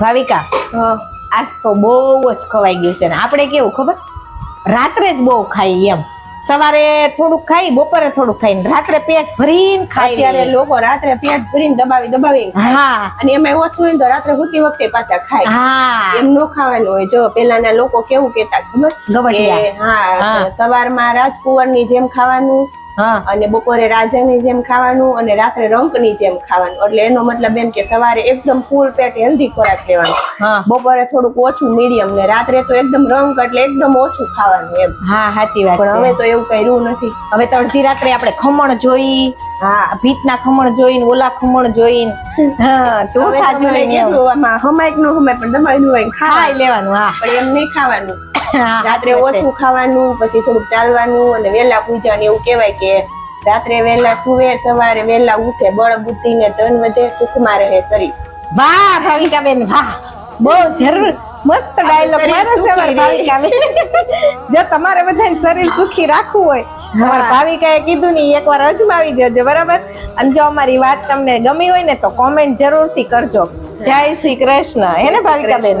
ભાવિકા હા. આજ તો બહુ જ ખવાઈ ગયું છે ને. આપણે કેવું ખબર? રાત્રે જ બહુ ખાઈ એમ. સવારે થોડુંક ખાઈ બપોરે થોડુંક ખાઈ ને રાત્રે પેટ ભરીને ખાઈ ત્યારે લોકો રાત્રે પેટ ભરીને દબાવી દબાવી હા. અને એમાં ઓછું હોય તો રાત્રે હુતી વખતે પાછા ખાય. હા. એમ નો ખાવાનું હોય. જો પેલાના લોકો કેવું કેતા ખબર? હા. સવારમાં રાજકુંવરની જેમ ખાવાનું અને બપોરે રાજાની જેમ ખાવાનું અને રાત્રે રંકની જેમ ખાવાનું. એટલે એનો મતલબ એમ કે સવારે એકદમ ફૂલ પેટ હેલ્ધી ખોરાક લેવાનો. બપોરે થોડુંક ઓછું મીડિયમ ને રાત્રે તો એકદમ રંક એટલે એકદમ ઓછું ખાવાનું એમ. હા સાચી વાત પણ હવે તો એવું કર્યું નથી. હવે તો અડધી રાત્રે આપણે ખમણ જોઈ હા. ભીતના ખમણ જોઈને ઓલા ખમણ જોઈને. હા હમાયનું હમાય પણ હોય ખાઈ લેવાનું હા. પણ એમ નહીં ખાવાનું. રાત્રે. ઓછું ખાવાનું પછી થોડુંક ચાલવાનું અને વેલા પૂજા ને એવું કહેવાય કે રાત્રે વેલા સુવે સવારે વેલા ઉઠે બળ બુદ્ધિ ને ધન વધે સુખમાં રહે શરીર. વાહ ભાવિકાબેન વાહ. બહુ જરૂર. મસ્ત ડાયલોગ મારો સવાર ભાવિકાબેન. જો તમારે બધાને શરીર સુખી રાખવું હોય અમારા ભાવિકાએ કીધું ને એકવાર અજમાવી જજો બરાબર? અને જો અમારી વાત તમને ગમી હોય ને તો કોમેન્ટ જરૂરથી કરજો. જય શ્રી કૃષ્ણ. હે ને ભાવિકાબેન?